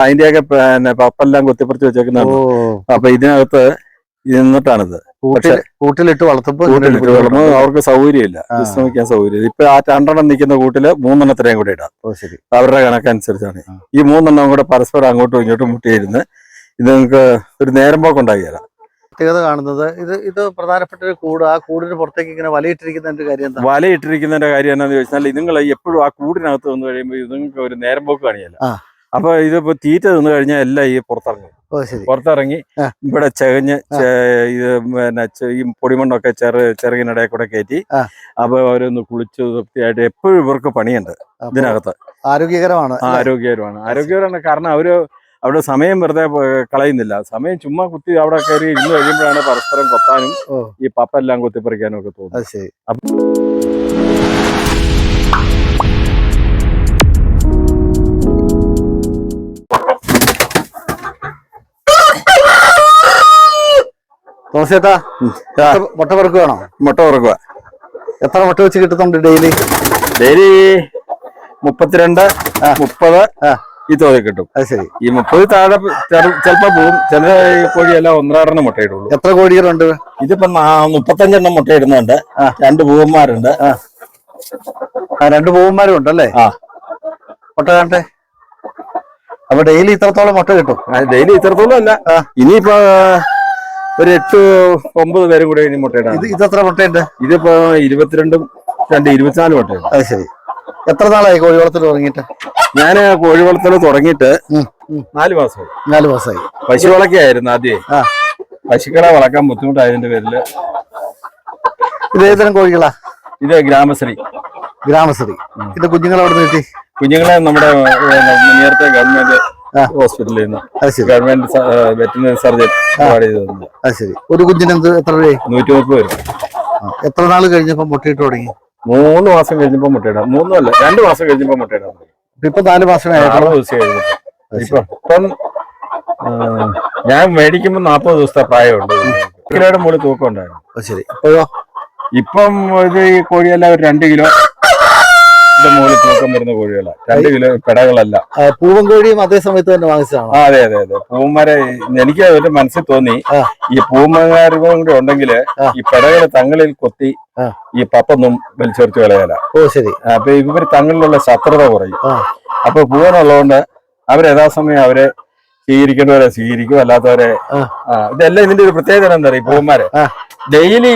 അതിന്റെയൊക്കെ പിന്നെ പപ്പെല്ലാം കൊത്തിപ്പറിച്ച് ഓ. അപ്പൊ ഇതിനകത്ത് നിന്നിട്ടാണിത്. കൂട്ടിലിട്ട് വളർത്തുമ്പോൾ കൂട്ടിലിട്ട് വളർന്ന്. അവർക്ക് സൗകര്യമില്ല. വിശ്രമിക്കാൻ സൗകര്യം. ഇപ്പൊ ആ രണ്ടെണ്ണം നിൽക്കുന്ന കൂട്ടിൽ മൂന്നെണ്ണത്തിനെയും കൂടെ ഇടാം. ശരി. അവരുടെ കണക്കനുസരിച്ചാണ്. ഈ മൂന്നെണ്ണം കൂടെ പരസ്പരം അങ്ങോട്ടും ഇങ്ങോട്ടും മുട്ടിയിരുന്ന് ഇത് നിങ്ങൾക്ക് ഒരു നേരം പോക്ക് ഉണ്ടാക്കി തരാം. പ്രത്യേകത കാണുന്നത് ഇത് ഇത് പ്രധാനപ്പെട്ട ഒരു കൂട്. ആ കൂടിന് പുറത്തേക്ക് ഇങ്ങനെ വലയിട്ടിരിക്കുന്നതിന്റെ കാര്യം എന്താ? വല കാര്യം എന്നാന്ന് ചോദിച്ചാൽ നിങ്ങൾ എപ്പോഴും ആ കൂടിനകത്ത് വന്നു കഴിയുമ്പോൾ നിങ്ങൾക്ക് ഒരു നേരം പോക്ക് കാണിയല്ല. അപ്പൊ ഇതിപ്പോ തീറ്റ തിന്നു കഴിഞ്ഞാൽ എല്ലാം ഈ പുറത്തിറങ്ങി. പുറത്തിറങ്ങി ഇവിടെ ചെകഞ്ഞ് ഇത് പിന്നെ ഈ പൊടിമണ്ണൊക്കെ ചെറു ചെറുകിനിടയിൽ കൂടെ കയറ്റി. അപ്പൊ അവരൊന്ന് കുളിച്ച് തൃപ്തിയായിട്ട് എപ്പോഴും ഇവർക്ക് പണിയുണ്ട് അപ്പൊ ഇതിനകത്ത്. ആരോഗ്യകരമാണ് ആരോഗ്യകരമാണ്. ആരോഗ്യകരമാണ് കാരണം അവർ അവിടെ സമയം വെറുതെ കളയുന്നില്ല. സമയം ചുമ്മാ കുത്തി അവിടെ കയറി ഇരുന്ന് കഴിയുമ്പോഴാണ് പരസ്പരം കൊത്താനും. ഈ പപ്പെല്ലാം കുത്തിപ്പറിക്കാനും ഒക്കെ തോന്നുന്നത്. അത് തോമസേട്ടാ. മുട്ട പെറുക്കുകയാണോ മുട്ട ഉറക്കുക എത്ര മുട്ട വെച്ച് കിട്ടുന്നുണ്ട് ഡെയിലി ഡെയിലി മുപ്പത്തിരണ്ട് മുപ്പത്. ഈ തോതി കിട്ടും. അത് ശരി. ഈ മുപ്പത് താഴെ ചിലപ്പോ പോവും. ചില കോഴിയെല്ലാം ഒന്നരാറെണ്ണം മുട്ടയിടുള്ളൂ. എത്ര കോഴികളുണ്ട്? ഇതിപ്പം മുപ്പത്തഞ്ചെണ്ണം മുട്ടയിടുന്നുണ്ട്. രണ്ട് പൂവന്മാരുണ്ട്. ആ. രണ്ട് പൂവന്മാരും ഉണ്ടല്ലേ? ആ. മുട്ട കാണട്ടെ അപ്പൊ ഡെയിലി ഇത്രത്തോളം മുട്ട കിട്ടും. ഡെയിലി ഇത്രത്തോളം അല്ല. ഇനിയിപ്പോ ഒരു എട്ട് ഒമ്പത് പേരും കൂടെ ഇനി മുട്ടയിടാം ഇത് ഇതെത്ര മുട്ടയുണ്ട്? ഇതിപ്പോ ഇരുപത്തിരണ്ടും രണ്ട് ഇരുപത്തിനാല് മുട്ടയുണ്ട്. അത് ശരി. എത്ര നാളായി കോഴി വളർത്തൽ തുടങ്ങിയിട്ട്? ഞാൻ കോഴി വളർത്തൽ തുടങ്ങിയിട്ട്. നാല് മാസമായി. നാല് മാസമായി. പശു വളക്കായിരുന്നു ആദ്യം. പശുക്കളെ വളക്കാൻ ബുദ്ധിമുട്ടായതിന്റെ പേരിൽ. ഇത് ഏതുതരം കോഴികളാ? ഇത് ഗ്രാമശ്രീ. ഗ്രാമശ്രീ. ഇത് കുഞ്ഞുങ്ങളെ അവിടെ നിർത്തി കുഞ്ഞുങ്ങളെ നമ്മുടെ നേരത്തെ ഗവൺമെന്റ്. ഹോസ്പിറ്റലിൽ നിന്ന്. ഗവൺമെന്റ് വെറ്റിനറി സർജൻ അത് ശരി. ഒരു കുഞ്ഞിന് എന്ത് എത്ര രൂപ നൂറ്റി മുപ്പത് വരും എത്ര നാൾ കഴിഞ്ഞപ്പോ മുട്ടയിട്ട് തുടങ്ങി? മൂന്ന് മാസം കഴിഞ്ഞപ്പോ മുട്ടയിടാം. മൂന്നല്ല രണ്ട് മാസം കഴിഞ്ഞപ്പോ മുട്ടയിടാം. ഇപ്പൊ നാല് മാസം ഇപ്പം ഞാൻ മേടിക്കുമ്പോ നാപ്പത് ദിവസത്തെ പ്രായമുണ്ട്. കിലോയുടെ മുകളിൽ തൂക്കം ഉണ്ടായിരുന്നു. ശരി. ഇപ്പോഴോ? ഇപ്പം ഇത് ഈ കോഴിയെല്ലാം ഒരു രണ്ട് കിലോ മുകളിൽ തൂക്കം വരുന്ന കോഴികളാണ് രണ്ട് കിലോ പെടകളല്ല ആ, പൂവൻ കോഴിയും അതേ സമയത്ത് തന്നെ വാങ്ങിച്ചതാണ്? ആ അതെ അതെ അതെ. പൂവന്മാരെ എനിക്ക് അവരുടെ മനസ്സിൽ തോന്നി ഈ പൂവന്മാരും കൂടെ ഉണ്ടെങ്കിൽ ഈ പെടകൾ തങ്ങളിൽ കൊത്തി ഈ പപ്പൊന്നും വലിച്ചെറിച്ച് കളയല ഓ ശരി. അപ്പൊ ഇവർ തങ്ങളിലുള്ള ശത്രുത കുറയും. അപ്പൊ പൂവനുള്ളതുകൊണ്ട് അവർ യഥാസമയം അവരെ സ്വീകരിക്കേണ്ടവരെ സ്വീകരിക്കും അല്ലാത്തവരെ ഇതെല്ലാം ഇതിന്റെ ഒരു പ്രത്യേകത എന്താ പറയുക പൂവന്മാര് ഡെയിലി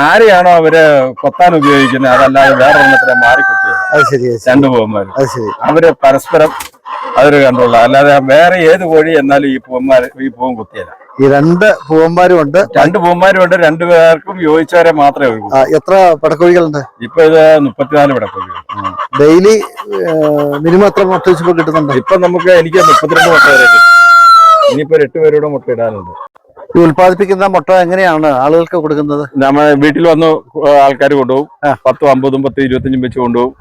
ആരെയാണോ അവർ കൊത്താൻ ഉപയോഗിക്കുന്നത് അതല്ലാതെ വേറെ എണ്ണത്തിനെ മാറി കൊത്തിയത് അത് ശരി അത് ശരി. രണ്ട് പൂവന്മാര് അത് ശരി. അവർ പരസ്പരം അതൊരു കണ്ടുള്ള അല്ലാതെ വേറെ ഏത് കോഴി എന്നാലും ഈ പൂവന്മാർ ഈ പൂവൻ കുത്തിയല്ല ഈ രണ്ട് പൂവന്മാരും ഉണ്ട്. രണ്ട് പൂവന്മാരും ഉണ്ട് രണ്ടു പേർക്കും യോജിച്ചവരെ മാത്രമേ ഉള്ളൂ. എത്ര പടക്കോഴികളുണ്ട്? ഇപ്പൊ ഇത് മുപ്പത്തിനാല് പടക്കോഴികൾ. ഡെയിലി മിനിമം എത്ര മുട്ട വെച്ചപ്പോൾ കിട്ടുന്നുണ്ട്? ഇപ്പൊ നമുക്ക് എനിക്ക് മുപ്പത്തിരണ്ട് മുട്ട വരെ കിട്ടും. ഇനിയിപ്പോ എട്ടുപേരോട് എട്ട് പേരുടെ മുട്ട ഇടാനുണ്ട്. ഈ ഉൽപ്പാദിപ്പിക്കുന്ന മുട്ട എങ്ങനെയാണ് ആളുകൾക്ക് കൊടുക്കുന്നത്? നമ്മൾ വീട്ടിൽ വന്ന് ആൾക്കാർ കൊണ്ടുപോകും. പത്തും അമ്പതും പത്തും ഇരുപത്തഞ്ചും വെച്ച് കൊണ്ടുപോകും.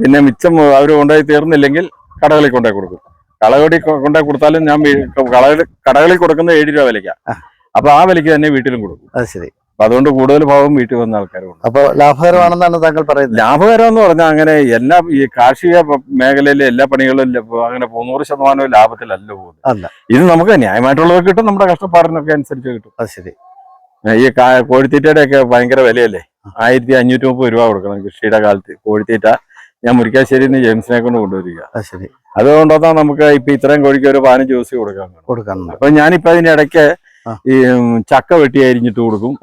പിന്നെ മിച്ചം അവർ കൊണ്ടുപോയി തീർന്നില്ലെങ്കിൽ കടകളിൽ കൊണ്ടുപോയി കൊടുക്കും. കളകടി കൊണ്ടുപോയി കൊടുത്താലും ഞാൻ കടകളിൽ കൊടുക്കുന്ന ഏഴ് രൂപ വിലയ്ക്കാണ്. അപ്പൊ ആ വിലയ്ക്ക് തന്നെ വീട്ടിലും കൊടുക്കും. അത് ശരി. അപ്പൊ അതുകൊണ്ട് കൂടുതൽ ഭാഗം വീട്ടിൽ വന്ന ആൾക്കാരുണ്ട് അപ്പൊ ലാഭകരമാണെന്നാണ് താങ്കൾ പറയുന്നത്. ലാഭകരം എന്ന് പറഞ്ഞാൽ അങ്ങനെ എല്ലാ ഈ കാർഷിക മേഖലയിലെ എല്ലാ പണികളും അങ്ങനെ നൂറ് ശതമാനവും ലാഭത്തിലല്ല പോകുന്നത്. അല്ല. ഇത് നമുക്ക് ന്യായമായിട്ടുള്ളത് കിട്ടും നമ്മുടെ കഷ്ടപ്പാടിനൊക്കെ അനുസരിച്ച് കിട്ടും. അത് ശരി. ഈ കോഴിത്തീറ്റയുടെ ഒക്കെ ഭയങ്കര വിലയല്ലേ? ആയിരത്തി അഞ്ഞൂറ്റി മുപ്പത് രൂപ കൊടുക്കണം കൃഷിയുടെ കാലത്ത്. കോഴിത്തീറ്റ ഞാൻ മുരിക്കാശ്ശേരിയിൽ നിന്ന് ജെയിംസിനെ കൊണ്ട് കൊണ്ടുവരിക. അത് ശരി. അതുകൊണ്ടാണ് നമുക്ക് ഇപ്പൊ ഇത്രയും കോഴിക്ക് ഒരു പതിനഞ്ച് ദിവസം കൊടുക്കാൻ കൊടുക്കാൻ അപ്പൊ ഞാനിപ്പോ അതിന്റെ ഇടയ്ക്ക്. ഈ ചക്ക വെട്ടി അരിഞ്ഞിട്ട് കൊടുക്കും.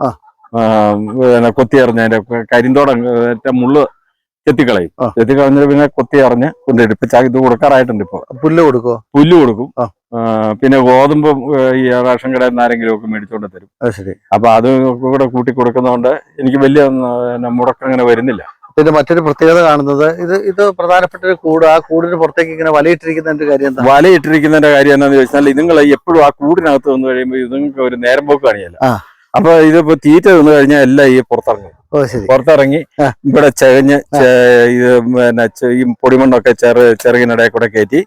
കൊത്തി എറിഞ്ഞതിന്റെ കരിന്തോടം മറ്റേ മുള്ള് ചെത്തിക്കളയും. ചെത്തിക്കളഞ്ഞിട്ട് പിന്നെ കൊത്തി എറിഞ്ഞ് കൊണ്ടുവരും ഇപ്പൊ ഇത് കൊടുക്കാറായിട്ടുണ്ട് ഇപ്പൊ. പുല്ല് കൊടുക്കോ പുല്ല് കൊടുക്കും. പിന്നെ ഗോതമ്പ് ഈ റേഷൻ കടയിൽ നിന്ന് ആരെങ്കിലും ഒക്കെ മേടിച്ചോണ്ട് തരും. ശരി. അപ്പൊ അത് കൂടെ കൂട്ടി കൊടുക്കുന്നതുകൊണ്ട് എനിക്ക് വലിയ മുടക്കം അങ്ങനെ വരുന്നില്ല. പിന്നെ മറ്റൊരു പ്രത്യേകത കാണുന്നത് ഇത് ഇത് പ്രധാനപ്പെട്ട ഒരു കൂട്. ആ കൂടിന് പുറത്തേക്ക് ഇങ്ങനെ വലയിട്ടിരിക്കുന്നതിന്റെ കാര്യം എന്താ വലയിട്ടിരിക്കുന്നതിന്റെ കാര്യം എന്താണെന്ന് ചോദിച്ചാൽ നിങ്ങൾ എപ്പോഴും ആ കൂടിനകത്ത് വന്നു കഴിയുമ്പോൾ നിങ്ങൾക്ക് ഒരു നേരം പോക്ക് കാണിയല്ല. അപ്പൊ ഇതിപ്പോ തീറ്റ തന്നു കഴിഞ്ഞാൽ എല്ലാം ഈ പുറത്തിറങ്ങും. പുറത്തിറങ്ങി. ഇവിടെ ചകഞ്ഞ് ഇത് പിന്നെ ഈ പൊടിമണ്ണൊക്കെ ചെറു ചെറുകിനിടയിൽ കൂടെ കയറ്റി.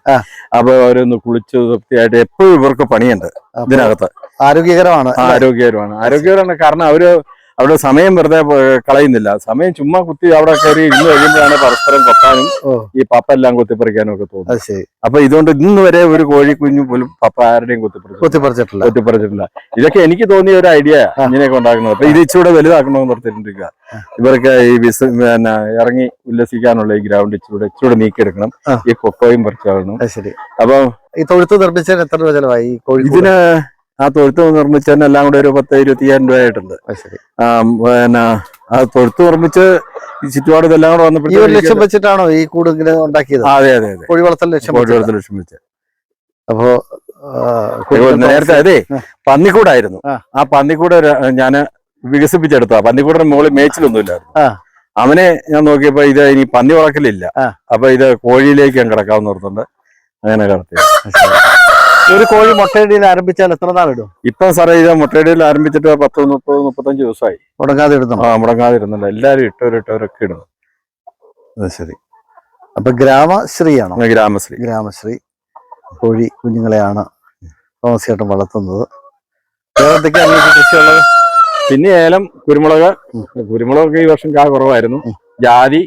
അപ്പൊ അവരൊന്ന് കുളിച്ച് തൃപ്തിയായിട്ട് എപ്പോഴും ഇവർക്ക് പണിയുണ്ട് ഇതിനകത്ത്. ആരോഗ്യകരമാണ് ആരോഗ്യകരമാണ്. ആരോഗ്യകരമാണ് കാരണം അവർ അവിടെ സമയം വെറുതെ കളയുന്നില്ല. സമയം ചുമ്മാ കുത്തി അവിടെ കയറി ഇരുന്ന് കഴിയുമ്പോഴാണ് പരസ്പരം കൊത്താനും ഈ പപ്പ എല്ലാം കുത്തിപ്പറിക്കാനും ഒക്കെ തോന്നുന്നത്. ശരി. അപ്പൊ ഇതുകൊണ്ട് ഇന്ന് വരെ ഒരു കോഴി കുഞ്ഞു പോലും പപ്പ ആരുടെയും കുത്തിപ്പറിച്ചു കുത്തിപ്പറിച്ചിട്ടില്ല. കുത്തിപ്പറിച്ചിട്ടില്ല. ഇതൊക്കെ എനിക്ക് തോന്നിയ ഒരു ഐഡിയ ഇങ്ങനെയൊക്കെ ഉണ്ടാക്കുന്നത്. അപ്പൊ ഇത് ഇച്ചിരി വലുതാക്കണമെന്ന് ഓർത്തിട്ടിരിക്കുക ഇവർക്ക് ഈ ബിസ് പിന്നെ ഇറങ്ങി ഉല്ലസിക്കാനുള്ള ഈ ഗ്രൗണ്ട് ഇച്ചിരി ഇച്ചിരി നീക്കിയെടുക്കണം. എടുക്കണം ഈ കൊക്കോയും പറിച്ചാകണം ശരി. അപ്പൊ ഈ തൊഴുത്ത് നിർമ്മിച്ചതിന് എത്ര രൂപ ചെലവായി? ഇതിന് ആ തൊഴുത്ത് നിർമ്മിച്ചതിന് എല്ലാം കൂടെ ഒരു പത്ത് ഇരുപത്തിയ്യായിരം രൂപ ആയിട്ടുണ്ട്. പിന്നെ ആ തൊഴുത്ത് നിർമ്മിച്ച് ചുറ്റുപാട് ഇതെല്ലാം കൂടെ ഈ ഒരു വന്നപ്പോഴത്തേക്ക് ലക്ഷ്യം വെച്ചിട്ടാണോ ഈ കൂട് ഇങ്ങനെ ഉണ്ടാക്കിയത്? അതെ അതെ അതെ. കോഴി വളർത്തൽ കോഴി ലക്ഷ്യം വെച്ച്. അപ്പോ നേരത്തെ അതെ. പന്നിക്കൂടായിരുന്നു. ആ. പന്നിക്കൂട് ഞാൻ വികസിപ്പിച്ചെടുത്ത പന്നിക്കൂടിന്റെ മുകളിൽ മേച്ചിലൊന്നുമില്ലായിരുന്നു. അവനെ ഞാൻ നോക്കിയപ്പോ ഇത് ഇനി പന്നി വളക്കലില്ല. അപ്പൊ ഇത് കോഴിയിലേക്ക് ഞാൻ കിടക്കാവുന്ന ഓർത്തുണ്ട് അങ്ങനെ കിടത്തി. ഒരു കോഴി മുട്ടയിടയിൽ ആരംഭിച്ചാൽ എത്ര നാളിടും ഇപ്പൊ സാറേ ഇത് മുട്ടയിടയിൽ ആരംഭിച്ചിട്ട് പത്ത് മുപ്പത് മുപ്പത്തഞ്ച് ദിവസമായി. മുടങ്ങാതെ ഇടുന്നു? ആ മുടങ്ങാതെ മുടങ്ങാതിരുന്നുണ്ട് എല്ലാരും ഇട്ടവരിട്ടവരൊക്കെ ഇടുന്നു. അത് ശരി. അപ്പൊ ഗ്രാമശ്രീയാണോ? ഗ്രാമശ്രീ. ഗ്രാമശ്രീ. കോഴി കുഞ്ഞുങ്ങളെയാണ് തോമസിയായിട്ടും വളർത്തുന്നത്. കൃഷിയുള്ളത്? പിന്നെ ഏലം കുരുമുളക്. കുരുമുളക് കുരുമുളകൊക്കെ ഈ വർഷം കാ കുറവായിരുന്നു. ജാതി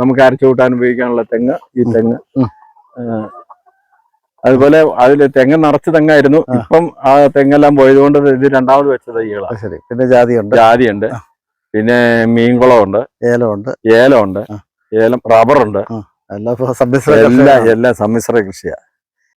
നമുക്ക് അരച്ചു കൂട്ടാൻ ഉപയോഗിക്കാനുള്ള തെങ്ങ് ഈ. തെങ്ങ്. അതുപോലെ അതിൽ തെങ്ങ് നിറച്ച് തെങ്ങായിരുന്നു. ഇപ്പം ആ തെങ്ങെല്ലാം പോയതുകൊണ്ട് ഇത് രണ്ടാമത് വെച്ച തൈകളാണ് അത് ശരി. പിന്നെ ജാതിയുണ്ട്. ജാതിയുണ്ട്. പിന്നെ മീൻകുളമുണ്ട്. ഏലമുണ്ട്. ഏലമുണ്ട്. ഏലം റബ്ബറുണ്ട്. എല്ലാ സമ്മിശ്ര എല്ലാ സമ്മിശ്ര കൃഷിയാ.